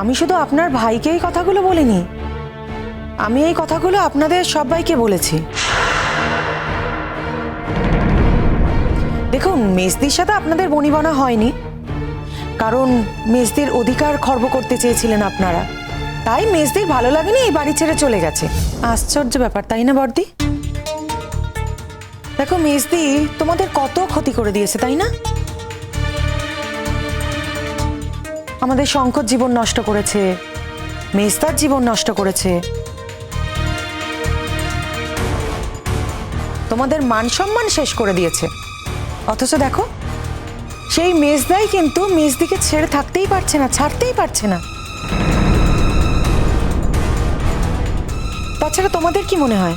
আমি শুধু আপনার ভাইকে এই কথাগুলো বলিনি। আমি এই কথাগুলো আপনাদের সবাইকে বলেছি। দেখুন, মেজদির সাথে আপনাদের বনিবনা হয়নি। কারণ মেজদির অধিকার খর্ব করতে চেয়েছিলেন আপনারা। তাই মেজদির ভালো লাগেনি এই বাড়ি ছেড়ে চলে গেছে। আশ্চর্য ব্যাপার, তাই না বর্দি? দেখো, মেজদি তোমাদের কত ক্ষতি করে দিয়েছে, তাই না? আমাদের শঙ্কর জীবন নষ্ট করেছে। মেজদার জীবন নষ্ট করেছে। তোমাদের মান সম্মান শেষ করে দিয়েছে। অথচ দেখো, সেই মেজদাই কিন্তু মেজদিকে ছেড়ে থাকতেই পারছে না, ছাড়তেই পারছে না। তাছাড়া তোমাদের কি মনে হয়?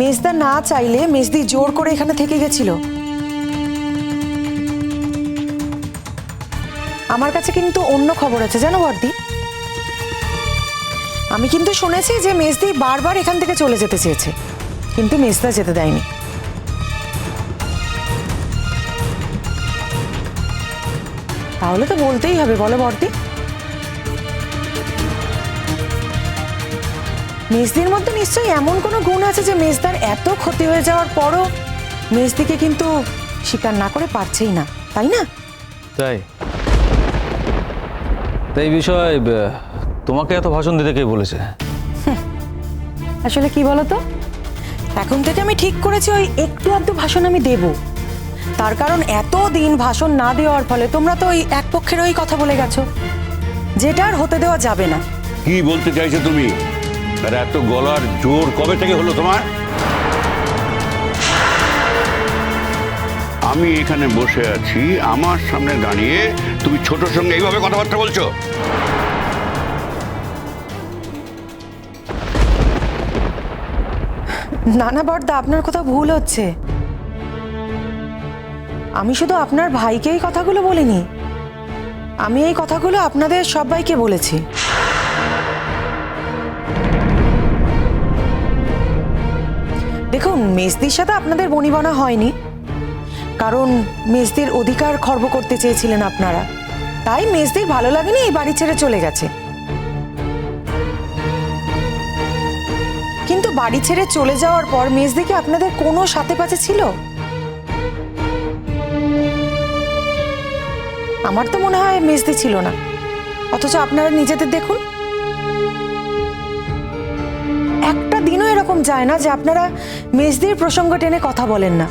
মেজদা না চাইলে মেজদি জোর করে এখানে থেকে গেছিল। আমার কাছে কিন্তু অন্য খবর আছে, জানো বর্দি? আমি কিন্তু শুনেছি যে মেজদি বারবার এখান থেকে চলে যেতে চেয়েছে, কিন্তু মেজদা যেতে দেয়নি। তাহলে তো বলতেই হবে, বলো বর্দি। মেজদির মধ্যে নিশ্চয়ই এমন কোনো গুণ আছে যে মেজদার এত ক্ষতি হয়ে যাওয়ার পরও মেজদিকে কিন্তু স্বীকার না করে পারছেই না, তাই না? তাই। তাই এই বিষয়ে তোমাকে এত ভাষণ দিতে কে বলেছে? আসলে কি বলো তো? এখন থেকে আমি ঠিক করেছি ওই একটু আধটু ভাষণ আমি দেব। তার কারণ এত দিন ভাষণ না দেওয়ার ফলে তোমরা তো ওই এক পক্ষের ওই কথা বলে গেছো। যেটা আর হতে দেওয়া যাবে না। কি বলতে চাইছো তুমি? আর এত গলার জোর কবে থেকে হলো তোমার? আমি এখানে বসে আছি, আমার সামনে দাঁড়িয়ে তুমি ছোটর সঙ্গে এইভাবে কথাবার্তা বলছো? নানা বর্দা, আপনার কোথাও ভুল হচ্ছে। আমি শুধু আপনার ভাইকে এই কথাগুলো বলিনি। আমি এই কথাগুলো আপনাদের সবাইকে বলেছি। দেখুন মেজদির সাথে আপনাদের বনিবনা হয়নি। কারণ মেজদির অধিকার খর্ব করতে চেয়েছিলেন আপনারা। তাই মেজদির ভালো লাগেনি এই বাড়ি ছেড়ে চলে গেছে। কিন্তু বাড়ি ছেড়ে চলে যাওয়ার পর মেজদিকে আপনাদের কোনো সাথে পাশে ছিল? আমার তো মনে হয় মেজদি ছিল না। অথচ আপনারা নিজেদের দেখুন। একটা দিনও এরকম যায় না যে আপনারা মেজদির প্রসঙ্গ টেনে কথা বলেন না।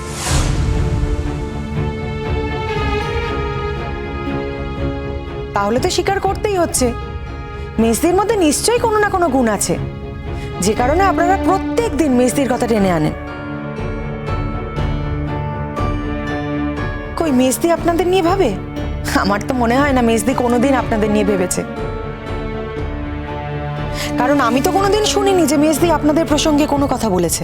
তাহলে তো স্বীকার করতেই হচ্ছে। মেজদির মধ্যে নিশ্চয়ই কোনো না কোনো গুণ আছে। যে কারণে আপনারা প্রত্যেক দিন মেজদির কথা টেনে আনেন। কই মেজদি আপনাদের নিয়ে ভাবে? আমার তো মনে হয় না মেজদি কোনোদিন আপনাদের নিয়ে ভেবেছে। কারণ আমি তো কোনোদিন শুনিনি যে মেজদি আপনাদের প্রসঙ্গে কোনো কথা বলেছে।